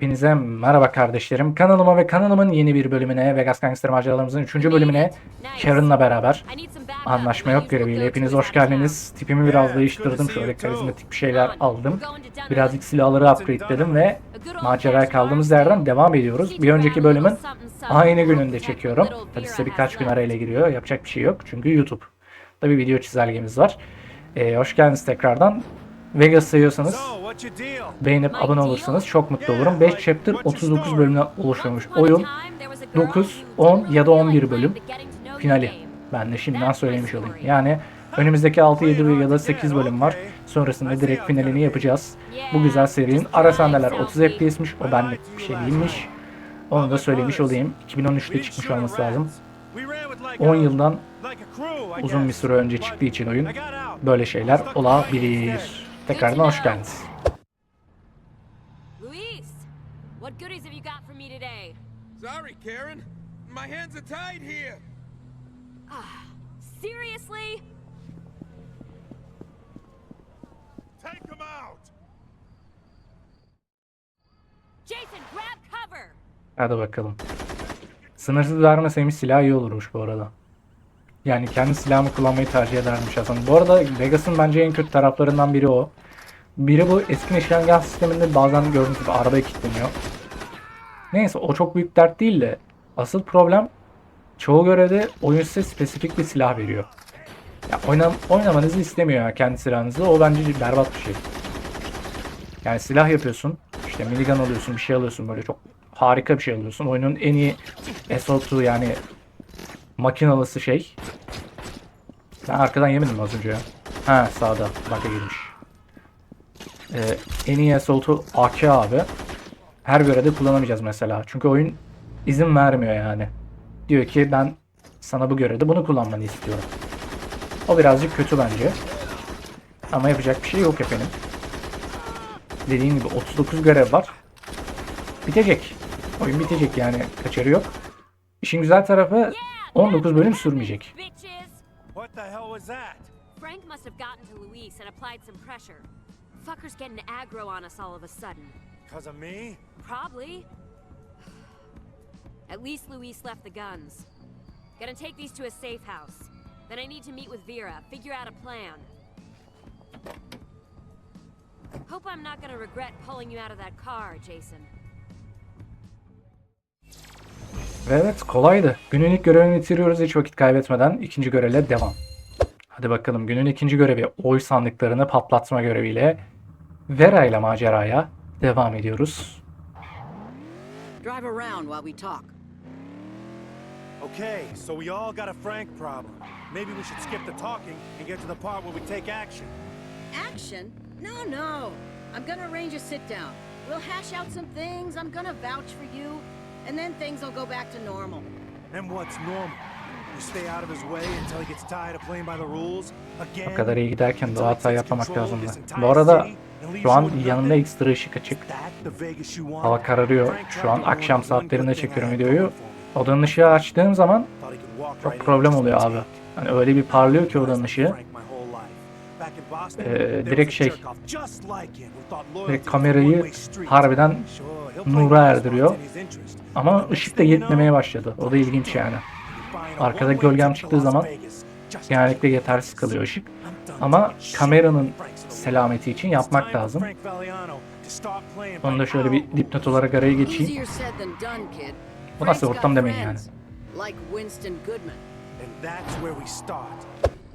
Hepinize merhaba kardeşlerim. Kanalıma ve kanalımın yeni bir bölümüne, Vegas Gangster maceralarımızın 3. bölümüne Karen'la beraber anlaşma yok göreviyle hepiniz hoş geldiniz. Tipimi biraz değiştirdim. Şöyle karizmatik bir şeyler aldım. Birazcık silahları upgrade'ledim ve maceraya kaldığımız yerden devam ediyoruz. Bir önceki bölümün aynı gününde çekiyorum. Tabi size birkaç gün arayla giriyor. Yapacak bir şey yok. Çünkü YouTube. Tabi video çizelgemiz var. Ee, hoş geldiniz tekrardan. Vegas seviyorsanız beğenip abone olursanız çok mutlu olurum. 5 chapter 39 bölümden oluşuyormuş oyun. 9, 10 ya da 11 bölüm finali. Ben de şimdiden söylemiş olayım. Yani önümüzdeki 6, 7 ya da 8 bölüm var. Sonrasında direkt finalini yapacağız. Bu güzel serinin ara sahneler 30 FPS'miş. O benlik bir şey değilmiş. Onu da söylemiş olayım. 2013'te çıkmış olması lazım. 10 yıldan uzun bir süre önce çıktığı için oyun böyle şeyler olabilir. Tekrardan hoş geldiniz. Luis, what goodies have you got for me today? Sorry, Karen. My hands are tied here. Seriously? Take them out. Jason, grab cover! Hadi bakalım. Sınırsız vermeseymiş silah iyi olurmuş bu arada. Yani kendi silahımı kullanmayı tercih edermiş aslında. Bu arada Vegas'ın bence en kötü taraflarından biri o. Biri bu eski nişangah sisteminde bazen gördüğünüz gibi arabaya kilitleniyor. Neyse o çok büyük dert değil de asıl problem çoğu görevde oyun size spesifik bir silah veriyor. Ya oynam oynamanızı istemiyor ya kendi silahınızı. O bence berbat bir şey. Yani silah yapıyorsun. işte minigun alıyorsun, bir şey alıyorsun böyle çok harika bir şey alıyorsun. Oyunun en iyi SO2 yani makinalısı şey. Ben arkadan yemedim az önce ya? Ha sağda. Baka girmiş. Ee, en iyi SO2 AK abi. Her görevde kullanamayacağız mesela. Çünkü oyun izin vermiyor yani. Diyor ki ben sana bu görevde bunu kullanmanı istiyorum. O birazcık kötü bence. Ama yapacak bir şey yok efendim. Dediğim gibi 39 görev var. Bitecek. Oyun bitecek yani kaçarı yok. İşin güzel tarafı 19 bölüm sürmeyecek. Bitches! What the hell was that? Frank must have gotten to Luis and applied some pressure. Fucker's getting aggro on us all of a sudden. Cause of me? Probably. At least Luis left the guns. Gonna take these to a safe house. Then I need to meet with Vera, figure out a plan. Hope I'm not gonna regret pulling you out of that car, Jason. Evet kolaydı. Günün ilk görevini bitiriyoruz hiç vakit kaybetmeden. ikinci görevle devam. Hadi bakalım günün ikinci görevi oy sandıklarını patlatma göreviyle Vera ile maceraya devam ediyoruz. Drive around while we talk. Okay, so we all got a Frank problem. Maybe we should skip the talking and get to the part where we take action. Action? No, no. I'm gonna arrange a sit down. We'll hash out some things. I'm gonna vouch for you. And then things will go back to normal. Then what's normal? You stay out of his way until he gets tired of playing by the rules again. O kadar iyi giderken he hata yapmamak lazımdı. Bu arada and şu an yanında ekstra ışık açık. Hava kararıyor. Şu an akşam saatlerinde çekiyorum videoyu. Odanın ışığı açtığım zaman çok problem and oluyor abi. Hani öyle bir parlıyor ki odanın ışığı. Ee, direkt şey, Direkt kamerayı harbiden nura erdiriyor. Ama ışık da yetmemeye başladı. O da ilginç yani. Arkada gölgem çıktığı zaman Genellikle yetersiz kalıyor ışık. Ama kameranın selameti için yapmak lazım. Onu da şöyle bir dipnot olarak araya geçeyim. Bu nasıl ortam demeyin yani.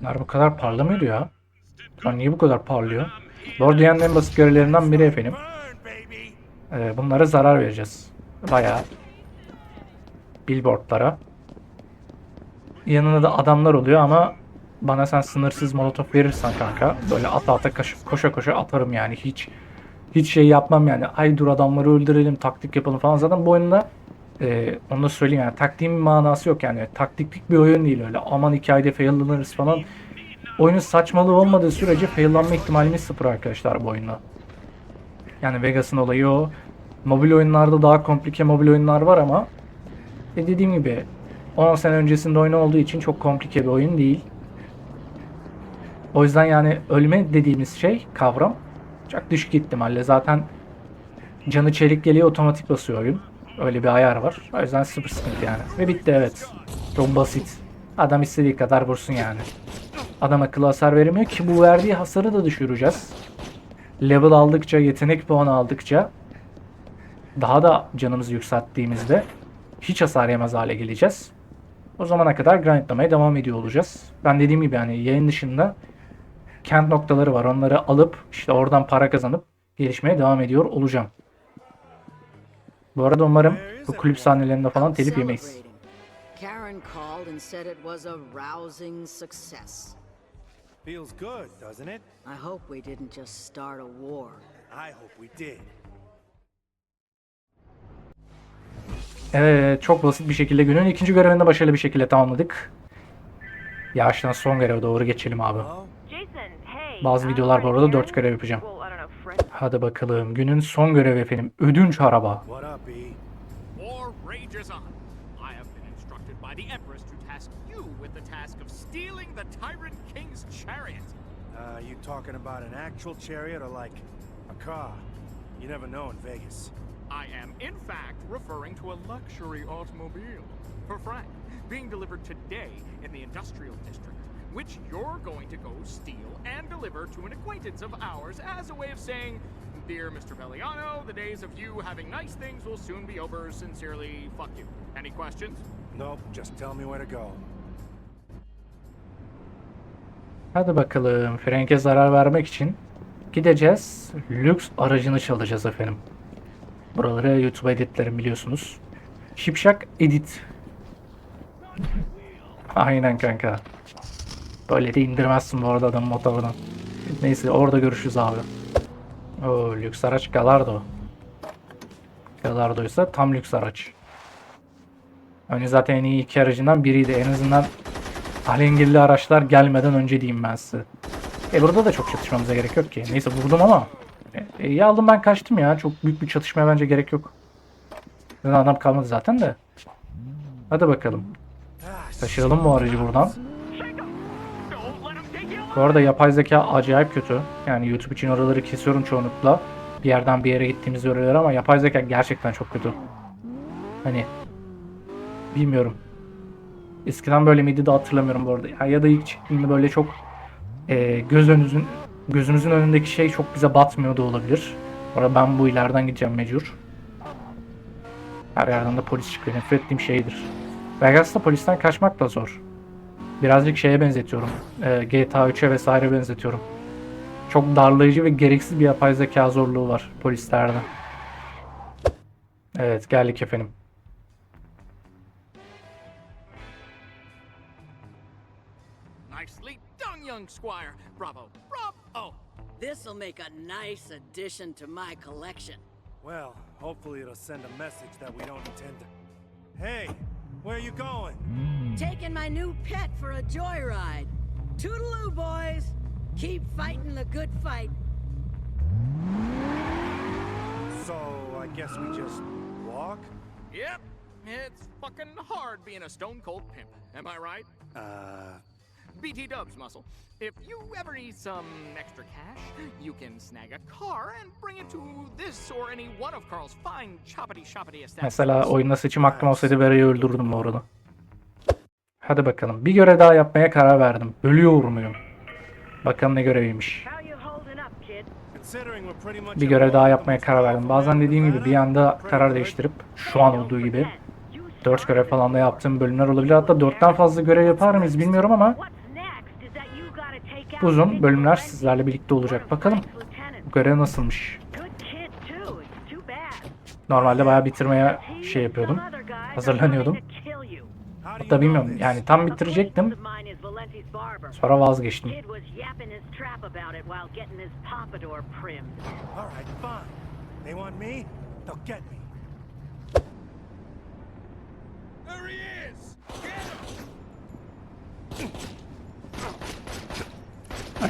Bunlar bu kadar parlamıyor ya. Lan niye bu kadar parlıyor? Bu arada dünyanın en basit görevlerinden biri efendim. Ee, bunlara zarar vereceğiz. Bayağı. Billboardlara. Yanında da adamlar oluyor ama bana sen sınırsız molotof verirsen kanka böyle ata ata koşa koşa atarım yani hiç hiç şey yapmam yani ay dur adamları öldürelim taktik yapalım falan zaten bu oyunda e, onu da söyleyeyim yani taktiğin manası yok yani taktiklik bir oyun değil öyle aman hikayede faillanırız falan oyunun saçmalığı olmadığı sürece faillanma ihtimalimiz sıfır arkadaşlar bu oyunda. Yani Vegas'ın olayı o. Mobil oyunlarda daha komplike mobil oyunlar var ama e dediğim gibi 10 sene öncesinde oyun olduğu için çok komplike bir oyun değil. O yüzden yani ölme dediğimiz şey kavram çok düşük ihtimalle zaten Canı çelik geliyor otomatik basıyor oyun. Öyle bir ayar var. O yüzden sıfır sıkıntı yani. Ve bitti evet. Çok basit. Adam istediği kadar vursun yani. Adam akıllı hasar veremiyor ki bu verdiği hasarı da düşüreceğiz. Level aldıkça, yetenek puanı aldıkça daha da canımızı yükselttiğimizde hiç hasar yemez hale geleceğiz. O zamana kadar grindlamaya devam ediyor olacağız. Ben dediğim gibi yani yayın dışında kent noktaları var. Onları alıp işte oradan para kazanıp gelişmeye devam ediyor olacağım. Bu arada umarım bu kulüp sahnelerinde falan telif yemeyiz. Karen called and said it was a rousing success. Feels good, doesn't it? I hope we didn't just start a war. I hope we did. Evet çok basit bir şekilde günün ikinci görevini de başarılı bir şekilde tamamladık. Yavaştan son göreve doğru geçelim abi. Bazı videolar bu arada here. 4 görev yapacağım. Hadi bakalım günün son görevi efendim. Ödünç araba. E? Uh, you talking about an actual chariot or like a car? You never know in Vegas. I am, in fact, referring to a luxury automobile. For Frank, being delivered today in the industrial district, which you're going to go steal and deliver to an acquaintance of ours as a way of saying, Dear Mr. Belliano, the days of you having nice things will soon be over. Sincerely, fuck you. Any questions? Nope, just tell me where to go. Hadi bakalım Frank'e zarar vermek için gideceğiz. Lüks aracını çalacağız efendim. Buraları YouTube editlerim biliyorsunuz. Şipşak edit. Aynen kanka. Böyle de indirmezsin bu arada adamın motorunu. Neyse orada görüşürüz abi. Oo, lüks araç. Gallardo ise tam lüks araç. Önce zaten en iyi iki aracından biriydi. En azından alengirli araçlar gelmeden önce diyeyim ben size. E burada da çok çatışmamıza gerek yok ki. Neyse vurdum ama. E, iyi aldım ben kaçtım ya. Çok büyük bir çatışmaya bence gerek yok. Zaten adam kalmadı zaten de. Hadi bakalım. Taşıyalım bu aracı buradan. Bu arada yapay zeka acayip kötü. Yani YouTube için oraları kesiyorum çoğunlukla. Bir yerden bir yere gittiğimiz görüyorlar ama yapay zeka gerçekten çok kötü. Hani bilmiyorum. Eskiden böyle miydi de hatırlamıyorum bu arada. Ya, ya da ilk çıktığında böyle çok e, göz önünüzün gözümüzün önündeki şey çok bize batmıyor da olabilir. Bu arada ben bu ileriden gideceğim mecbur. Her yerden de polis çıkıyor. Nefret ettiğim şeydir. Vegas'ta polisten kaçmak da zor. Birazcık şeye benzetiyorum. Ee, GTA 3'e vesaire benzetiyorum. Çok darlayıcı ve gereksiz bir yapay zeka zorluğu var polislerde. Evet geldik efendim. Nicely done, young squire. Bravo. This'll make a nice addition to my collection. Well, hopefully it'll send a message that we don't intend to. Hey, where you going? Taking my new pet for a joyride. Toodaloo, boys! Keep fighting the good fight. So, I guess we just walk? Yep, it's fucking hard being a stone cold pimp. Am I right? Uh, BT Dubs muscle. If you ever need some extra cash, you can snag a car and bring it to this or any one of Carl's fine choppity shoppity establishments. Mesela oyunda seçim hakkım olsaydı Vera'yı öldürürdüm bu arada. Hadi bakalım. Bir görev daha yapmaya karar verdim. Ölüyor muyum? Bakalım ne göreviymiş. Bir görev daha yapmaya karar verdim. Bazen dediğim gibi bir anda karar değiştirip şu an olduğu gibi 4 görev falan da yaptığım bölümler olabilir. Hatta 4'ten fazla görev yapar mıyız bilmiyorum ama What's next is that you gotta take out uzun bölümler sizlerle birlikte olacak. Bakalım bu görev nasılmış. Normalde bayağı bitirmeye şey yapıyordum. Hazırlanıyordum. Hatta bilmiyorum yani tam bitirecektim. Sonra vazgeçtim. They want me, they'll get me. There he is!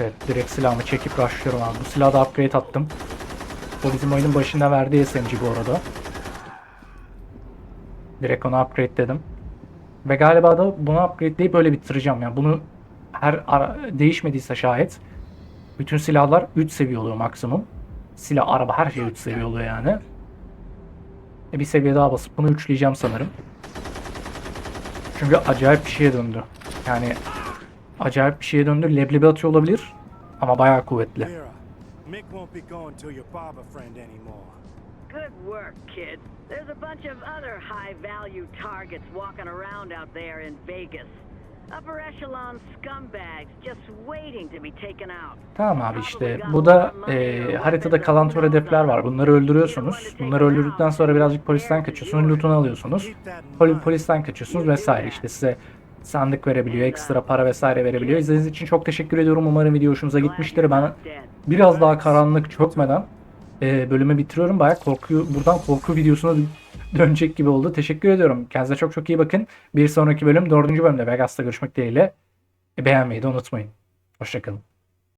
Evet direkt silahımı çekip rushlıyorum abi. Bu silahı da upgrade attım. Bu bizim oyunun başında verdiği SMG bu arada. Direkt onu upgrade dedim. Ve galiba da bunu upgradeleyip öyle bitireceğim. Yani bunu her ara değişmediyse şayet bütün silahlar 3 seviye oluyor maksimum. Silah, araba her şey 3 seviye oluyor yani. E, bir seviye daha basıp bunu üçleyeceğim sanırım. Çünkü acayip bir şeye döndü. Yani acayip bir şeye döndü. Leblebi atıyor olabilir ama bayağı kuvvetli. Mick won't be going to your barber friend anymore. Good work, kid. There's a bunch of other high-value targets walking around out there in Vegas. Upper echelon scumbags just waiting to be taken out. Tamam abi işte bu da e, haritada kalan tür hedefler var. Bunları öldürüyorsunuz. Bunları öldürdükten sonra birazcık polisten kaçıyorsunuz. Lootunu alıyorsunuz. Mind. polisten kaçıyorsunuz vesaire. İşte size sandık verebiliyor, ekstra para vesaire verebiliyor. İzlediğiniz için çok teşekkür ediyorum. Umarım video hoşunuza gitmiştir. Ben biraz daha karanlık çökmeden e, bölümü bitiriyorum. Bayağı korku, buradan korku videosuna dö- dönecek gibi oldu. Teşekkür ediyorum. Kendinize çok çok iyi bakın. Bir sonraki bölüm dördüncü bölümde Vegas'ta görüşmek dileğiyle. E, beğenmeyi de unutmayın. Hoşçakalın.